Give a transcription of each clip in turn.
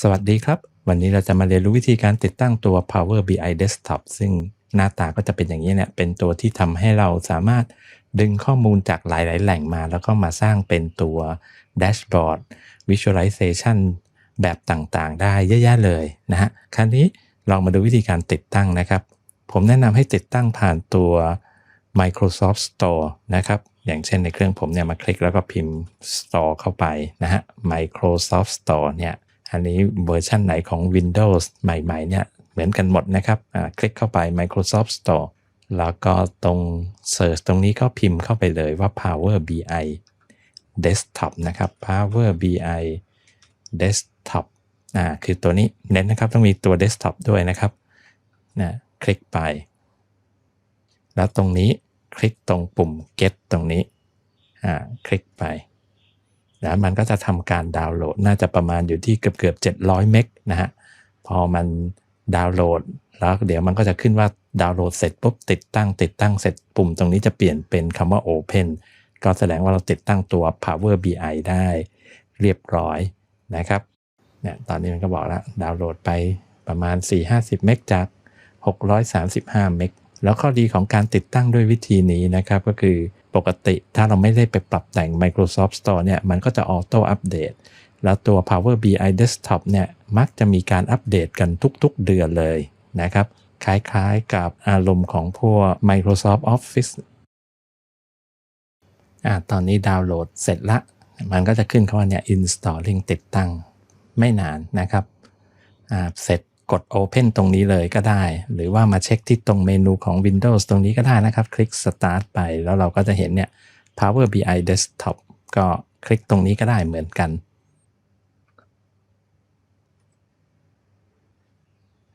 สวัสดีครับ วันนี้เราจะมาเรียนรู้วิธีการติดตั้งตัว Power BI Desktop ซึ่งหน้าตาก็จะเป็นอย่างนี้เนี่ย เป็นตัวที่ทำให้เราสามารถดึงข้อมูลจากหลาย ๆ แหล่งมา แล้วก็มาสร้างเป็นตัวแดชบอร์ด Visualization แบบต่างๆ ได้เยอะแยะเลยนะฮะ คราวนี้ลองมาดูวิธีการติดตั้งนะครับ ผมแนะนำให้ติดตั้งผ่านตัว Microsoft Store นะครับ อย่างเช่นในเครื่องผมเนี่ยมาคลิกแล้วก็พิมพ์ Store เข้าไปนะฮะ Microsoft Store เนี่ย อันนี้เวอร์ชันไหนของ Windows ใหม่ๆเนี่ยเหมือนกันหมดนะครับคลิกเข้าไป Microsoft Store แล้วก็ตรง Search ตรงนี้ก็พิมพ์เข้าไปเลยว่า Power BI Desktop นะครับ Power BI Desktop อ่าคือตัวนี้เน้นนะครับต้องมีตัว Desktop ด้วยนะครับนะคลิกไป แล้วตรงนี้คลิกตรงปุ่ม get ตรงนี้อ่าคลิกไป แล้วมันก็จะทำการดาวน์โหลดน่าจะประมาณอยู่ที่เกือบเกือบ700 เมกนะฮะพอมันดาวน์โหลดแล้วเดี๋ยวมันก็จะขึ้นว่าดาวน์โหลดเสร็จปุ๊บติดตั้งติดตั้งเสร็จปุ่มตรงนี้จะเปลี่ยนเป็นคำว่า Open ก็แสดงว่าเราติดตั้งตัว Power BI ได้เรียบร้อยนะครับเนี่ยตอนนี้มันก็บอกแล้วดาวน์โหลดไปประมาณ 4-50 เมกจาก 635 เมกแล้วข้อดีของการติดตั้งด้วยวิธีนี้นะครับ ก็คือ ปกติ ถ้าเราไม่ได้ไปปรับแต่ง Microsoft Store เนี่ยมันก็จะออโต้อัปเดตแล้วตัว Power BI Desktop เนี่ยมักจะมีการอัปเดตกันทุกๆเดือนเลยนะครับ คล้ายๆกับอารมณ์ของพวก Microsoft Office อ่าตอนนี้ดาวน์โหลดเสร็จละ มันก็จะขึ้นคำว่าเนี่ย installing ติดตั้งไม่นานนะครับอ่าเสร็จ กด Open ตรงนี้เลยก็ได้ หรือว่ามาเช็คที่ตรงเมนูของ Windows ตรงนี้ก็ได้นะครับ คลิก Start ไปแล้วเราก็จะเห็นเนี่ย Power BI Desktop ก็คลิกตรงนี้ก็ได้เหมือนกัน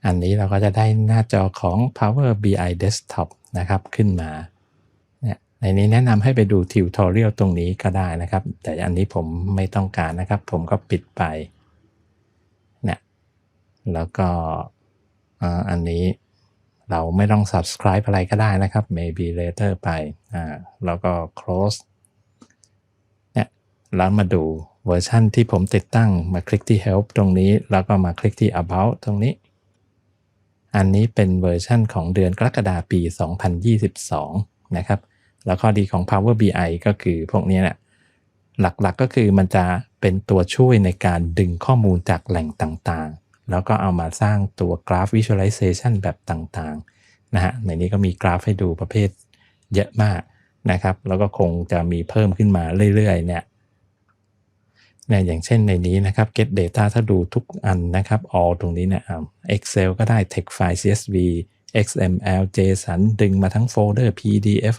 อันนี้เราก็จะได้หน้าจอของ Power BI Desktop นะครับขึ้นมาเนี่ยในนี้แนะนำให้ไปดูทิวทอเรียลตรงนี้ก็ได้นะครับ แต่อันนี้ผมไม่ต้องการนะครับ ผมก็ปิดไป แล้วก็อันนี้เราไม่ต้อง subscribe อะไรก็ได้นะครับ maybe later ไปอ่าแล้วก็ close เนี่ยแล้วมาดูเวอร์ชันที่ผมติดตั้งมาคลิกที่ help ตรงนี้ แล้วก็มาคลิกที่ about ตรงนี้ อันนี้เป็นเวอร์ชันของเดือนกรกฎาปี 2022 นะครับ แล้วข้อดีของ Power BI ก็คือพวกนี้แหละหลักๆกก็คือมันจะเป็นตัวช่วยในการดึงข้อมูลจากแหล่งต่างๆ แล้วก็เอามาสร้างตัวกราฟ Visualization แบบต่างๆนะฮะในนี้ก็มีกราฟให้ดูประเภทเยอะมากนะครับ แล้วก็คงจะมีเพิ่มขึ้นมาเรื่อยๆเนี่ยเนี่ยอย่างเช่นในนี้นะครับ get data ถ้าดูทุกอันนะครับ all ตรงนี้เนี่ย Excel ก็ได้ text file CSV XML JSON ดึงมาทั้งโฟลเดอร์ PDF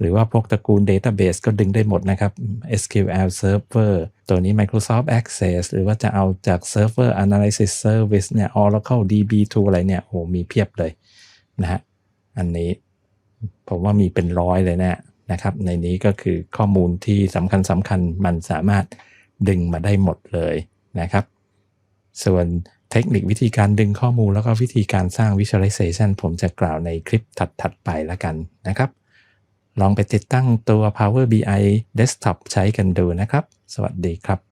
หรือว่าพวกตระกูล Database ก็ดึงได้หมดนะครับ SQL Server ตัวนี้ Microsoft Access หรือว่าจะเอาจาก Server Analysis Service เนี่ย Oracle DB2 อะไรเนี่ยโอ้มีเพียบเลยนะฮะอันนี้ผมว่ามีเป็นร้อยเลยนะนะครับ ในนี้ก็คือข้อมูลที่สำคัญสำคัญมันสามารถดึงมาได้หมดเลยนะครับ ส่วนเทคนิควิธีการดึงข้อมูลแล้วก็วิธีการสร้าง Visualization ผมจะกล่าวในคลิปถัด ๆ ไปแล้วกันนะครับ ลองไปติดตั้งตัว Power BI Desktop ใช้กันดูนะครับ สวัสดีครับ